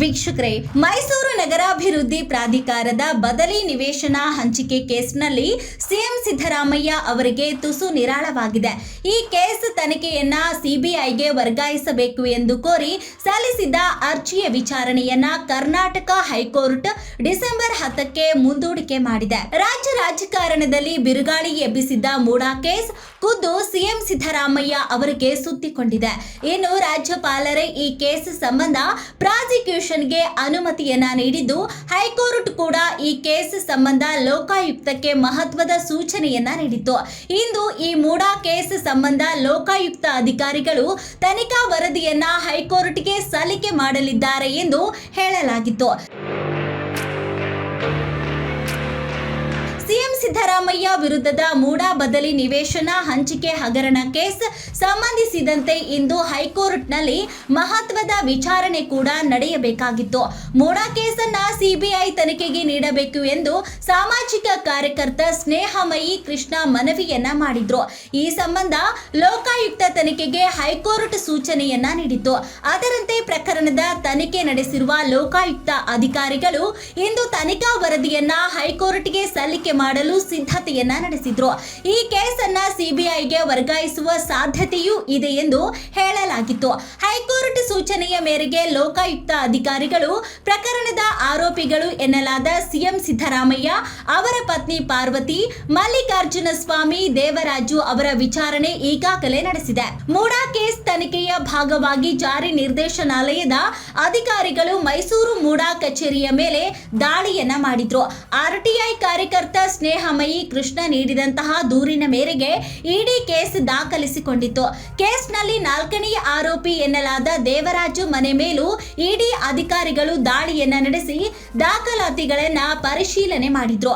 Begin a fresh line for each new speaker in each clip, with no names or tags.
ವೀಕ್ಷಕರೇ, ಮೈಸೂರು ನಗರಾಭಿವೃದ್ಧಿ ಪ್ರಾಧಿಕಾರದ ಬದಲಿ ನಿವೇಶನ ಹಂಚಿಕೆ ಕೇಸ್ನಲ್ಲಿ ಸಿಎಂ ಸಿದ್ದರಾಮಯ್ಯ ಅವರಿಗೆ ತುಸು ನಿರಾಳವಾಗಿದೆ. ಈ ಕೇಸ್ ತನಿಖೆಯನ್ನ ಸಿಬಿಐಗೆ ವರ್ಗಾಯಿಸಬೇಕು ಎಂದು ಕೋರಿ ಸಲ್ಲಿಸಿದ್ದ ಅರ್ಜಿಯ ವಿಚಾರಣೆಯನ್ನ ಕರ್ನಾಟಕ ಹೈಕೋರ್ಟ್ ಡಿಸೆಂಬರ್ ಹತ್ತಕ್ಕೆ ಮುಂದೂಡಿಕೆ ಮಾಡಿದೆ. ರಾಜ್ಯ ರಾಜಕಾರಣದಲ್ಲಿ ಬಿರುಗಾಳಿ ಎಬ್ಬಿಸಿದ್ದ ಮೂಡಾ ಕೇಸ್ ಖುದ್ದು ಸಿಎಂ ಸಿದ್ದರಾಮಯ್ಯ ಅವರಿಗೆ ಸುತ್ತಿಕೊಂಡಿದೆ. ಇನ್ನು ರಾಜ್ಯಪಾಲರೇ ಈ ಕೇಸ್ ಸಂಬಂಧ ಪ್ರಾಸಿಕ್ಯೂಷನ್ಗೆ ಅನುಮತಿಯನ್ನ ನೀಡಿದ್ದು ಹೈಕೋರ್ಟ್ ಕೂಡ ಈ ಕೇಸ್ ಸಂಬಂಧ ಲೋಕಾಯುಕ್ತಕ್ಕೆ ಮಹತ್ವದ ಸೂಚನೆಯನ್ನ ನೀಡಿತ್ತು. ಇಂದು ಈ ಮೂಡಾ ಕೇಸ್ ಸಂಬಂಧ ಲೋಕಾಯುಕ್ತ ಅಧಿಕಾರಿಗಳು ತನಿಖಾ ವರದಿಯನ್ನ ಹೈಕೋರ್ಟ್ಗೆ ಸಲ್ಲಿಕೆ ಮಾಡಲಿದ್ದಾರೆ ಎಂದು ಹೇಳಲಾಗಿತ್ತು. ಸಿದ್ದರಾಮಯ್ಯ ವಿರುದ್ಧದ ಮೂಡಾ ಬದಲಿ ನಿವೇಶನ ಹಂಚಿಕೆ ಹಗರಣ ಕೇಸ್ ಸಂಬಂಧಿಸಿದಂತೆ ಇಂದು ಹೈಕೋರ್ಟ್ನಲ್ಲಿ ಮಹತ್ವದ ವಿಚಾರಣೆ ಕೂಡ ನಡೆಯಬೇಕಾಗಿತ್ತು. ಮೂಡಾ ಕೇಸನ್ನ ಸಿಬಿಐ ತನಿಖೆಗೆ ನೀಡಬೇಕು ಎಂದು ಸಾಮಾಜಿಕ ಕಾರ್ಯಕರ್ತ ಸ್ನೇಹಮಯಿ ಕೃಷ್ಣ ಮನವಿಯನ್ನ ಮಾಡಿದ್ರು. ಈ ಸಂಬಂಧ ಲೋಕಾಯುಕ್ತ ತನಿಖೆಗೆ ಹೈಕೋರ್ಟ್ ಸೂಚನೆಯನ್ನ ನೀಡಿತ್ತು. ಅದರಂತೆ ಪ್ರಕರಣದ ತನಿಖೆ ನಡೆಸಿರುವ ಲೋಕಾಯುಕ್ತ ಅಧಿಕಾರಿಗಳು ಇಂದು ತನಿಖಾ ವರದಿಯನ್ನ ಹೈಕೋರ್ಟ್ಗೆ ಸಲ್ಲಿಕೆ ಮಾಡಲು ಸಿದ್ಧತೆಯನ್ನ ನಡೆಸಿದ್ರು. ಈ ಕೇಸನ್ನ ಸಿಬಿಐಗೆ ವರ್ಗಾಯಿಸುವ ಸಾಧ್ಯತೆಯೂ ಇದೆ ಎಂದು ಹೇಳಲಾಗಿತ್ತು. ಹೈಕೋರ್ಟ್ ಸೂಚನೆಯ ಮೇರೆಗೆ ಲೋಕಾಯುಕ್ತ ಅಧಿಕಾರಿಗಳು ಪ್ರಕರಣದ ಆರೋಪಿಗಳು ಎನ್ನಲಾದ ಸಿಎಂ ಸಿದ್ದರಾಮಯ್ಯ, ಅವರ ಪತ್ನಿ ಪಾರ್ವತಿ, ಮಲ್ಲಿಕಾರ್ಜುನ ಸ್ವಾಮಿ, ದೇವರಾಜು ಅವರ ವಿಚಾರಣೆ ಈಗಾಗಲೇ ನಡೆಸಿದೆ. ಮೂಡಾ ಕೇಸ್ ತನಿಖೆಯ ಭಾಗವಾಗಿ ಜಾರಿ ನಿರ್ದೇಶನಾಲಯದ ಅಧಿಕಾರಿಗಳು ಮೈಸೂರು ಮೂಡಾ ಕಚೇರಿಯ ಮೇಲೆ ದಾಳಿಯನ್ನ ಮಾಡಿದ್ರು. ಆರ್ಟಿಐ ಕಾರ್ಯಕರ್ತ ಸ್ನೇಹಮಯಿ ಕೃಷ್ಣ ನೀಡಿದಂತಹ ದೂರಿನ ಮೇರೆಗೆ ಇಡಿ ಕೇಸ್ ದಾಖಲಿಸಿಕೊಂಡಿತ್ತು. ಕೇಸ್ನಲ್ಲಿ ನಾಲ್ಕನೆಯ ಆರೋಪಿ ಎನ್ನಲಾದ ದೇವರಾಜು ಮನೆ ಮೇಲೂ ಇಡಿ ಅಧಿಕಾರಿಗಳು ದಾಳಿಯನ್ನ ನಡೆಸಿ ದಾಖಲಾತಿಗಳನ್ನ ಪರಿಶೀಲನೆ ಮಾಡಿದ್ರು.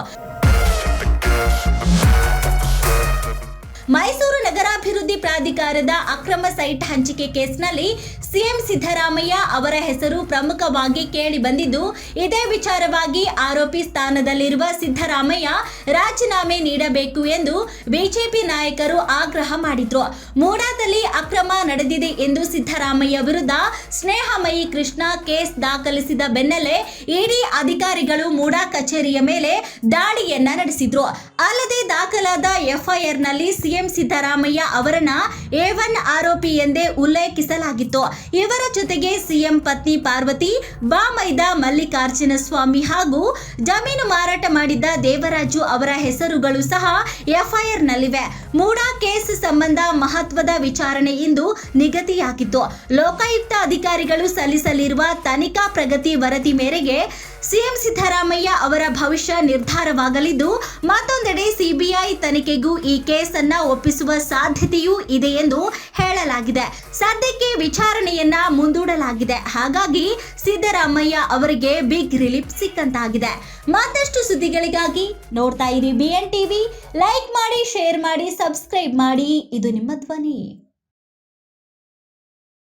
ಮೈಸೂರು ನಗರಾಭಿವೃದ್ಧಿ ಪ್ರಾಧಿಕಾರದ ಅಕ್ರಮ ಸೈಟ್ ಹಂಚಿಕೆ ಕೇಸ್ನಲ್ಲಿ ಸಿಎಂ ಸಿದ್ದರಾಮಯ್ಯ ಅವರ ಹೆಸರು ಪ್ರಮುಖವಾಗಿ ಕೇಳಿ ಬಂದಿದ್ದು, ಇದೇ ವಿಚಾರವಾಗಿ ಆರೋಪಿ ಸ್ಥಾನದಲ್ಲಿರುವ ಸಿದ್ದರಾಮಯ್ಯ ರಾಜೀನಾಮೆ ನೀಡಬೇಕು ಎಂದು ಬಿಜೆಪಿ ನಾಯಕರು ಆಗ್ರಹ ಮಾಡಿದ್ರು. ಮೂಡಾದಲ್ಲಿ ಅಕ್ರಮ ನಡೆದಿದೆ ಎಂದು ಸಿದ್ದರಾಮಯ್ಯ ವಿರುದ್ಧ ಸ್ನೇಹಮಯಿ ಕೃಷ್ಣ ಕೇಸ್ ದಾಖಲಿಸಿದ ಬೆನ್ನಲ್ಲೇ ಇಡಿ ಅಧಿಕಾರಿಗಳು ಮೂಡಾ ಕಚೇರಿಯ ಮೇಲೆ ದಾಳಿಯನ್ನ ನಡೆಸಿದ್ರು. ಅಲ್ಲದೆ ದಾಖಲಾದ ಎಫ್ಐಆರ್ನಲ್ಲಿ ಸಿಎಂ ಸಿದ್ದರಾಮಯ್ಯ ಅವರನ್ನ ಎ ಒನ್ ಆರೋಪಿ ಎಂದೇ ಉಲ್ಲೇಖಿಸಲಾಗಿತ್ತು. ಇವರ ಜೊತೆಗೆ ಸಿಎಂ ಪತ್ನಿ ಪಾರ್ವತಿ ಬಾಮೈದ ಮಲ್ಲಿಕಾರ್ಜುನ ಸ್ವಾಮಿ ಹಾಗೂ ಜಮೀನು ಮಾರಾಟ ಮಾಡಿದ್ದ ದೇವರಾಜು ಅವರ ಹೆಸರುಗಳು ಸಹ ಎಫ್ಐಆರ್ನಲ್ಲಿವೆ. ಮೂಡಾ ಕೇಸ್ ಸಂಬಂಧ ಮಹತ್ವದ ವಿಚಾರಣೆ ಇಂದು ನಿಗದಿಯಾಗಿತ್ತು. ಲೋಕಾಯುಕ್ತ ಅಧಿಕಾರಿಗಳು ಸಲ್ಲಿಸಲಿರುವ ತನಿಖಾ ಪ್ರಗತಿ ವರದಿ ಮೇರೆಗೆ ಸಿಎಂ ಸಿದ್ದರಾಮಯ್ಯ ಅವರ ಭವಿಷ್ಯ ನಿರ್ಧಾರವಾಗಲಿದ್ದು, ಮತ್ತೊಂದೆಡೆ ಸಿಬಿಐ ತನಿಖೆಗೂ ಈ ಕೇಸನ್ನ ಒಪ್ಪಿಸುವ ಸಾಧ್ಯತೆಯೂ ಇದೆ ಎಂದು ಹೇಳಲಾಗಿದೆ. ಸದ್ಯಕ್ಕೆ ವಿಚಾರಣೆಯನ್ನ ಮುಂದೂಡಲಾಗಿದೆ. ಹಾಗಾಗಿ ಸಿದ್ದರಾಮಯ್ಯ ಅವರಿಗೆ ಬಿಗ್ ರಿಲೀಫ್ ಸಿಕ್ಕಂತಾಗಿದೆ. ಮತ್ತಷ್ಟು ಸುದ್ದಿಗಳಿಗಾಗಿ ನೋಡ್ತಾ ಇರಿ ಬಿಎನ್ ಟಿವಿ ಲೈಕ್ ಮಾಡಿ ಶೇರ್ ಮಾಡಿ ಸಬ್ಸ್ಕ್ರೈಬ್ ಮಾಡಿ. ಇದು ನಿಮ್ಮ ಧ್ವನಿ.